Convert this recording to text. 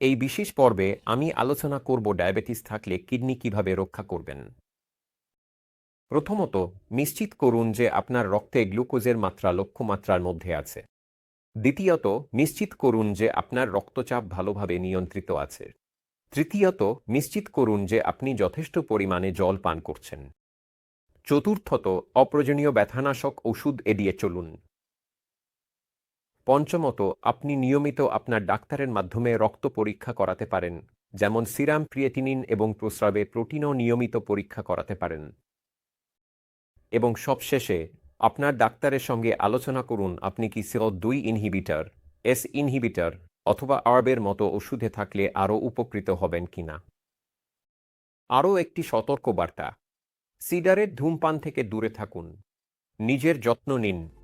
এই বিশেষ পর্বে আমি আলোচনা করব ডায়াবেটিস থাকলে কিডনি কীভাবে রক্ষা করবেন। প্রথমত, নিশ্চিত করুন যে আপনার রক্তে গ্লুকোজের মাত্রা লক্ষ্যমাত্রার মধ্যে আছে। দ্বিতীয়ত, নিশ্চিত করুন যে আপনার রক্তচাপ ভালোভাবে নিয়ন্ত্রিত আছে। তৃতীয়ত, নিশ্চিত করুন যে আপনি যথেষ্ট পরিমাণে জল পান করছেন। চতুর্থত, অপ্রয়োজনীয় ব্যথানাশক ওষুধ এড়িয়ে চলুন। পঞ্চমত, আপনি নিয়মিত আপনার ডাক্তারের মাধ্যমে রক্ত পরীক্ষা করাতে পারেন, যেমন সিরাম, ক্রিয়েটিনিন এবং প্রস্রাবে প্রোটিনও নিয়মিত পরীক্ষা করাতে পারেন। এবং সবশেষে, আপনার ডাক্তারের সঙ্গে আলোচনা করুন, আপনি কি সেল দুই ইনহিবিটার, এস ইনহিবিটার অথবা আরবের মতো ওষুধে থাকলে আরও উপকৃত হবেন কিনা আরও একটি সতর্ক বার্তা সিগারেট ধূমপান থেকে দূরে থাকুন, নিজের যত্ন নিন।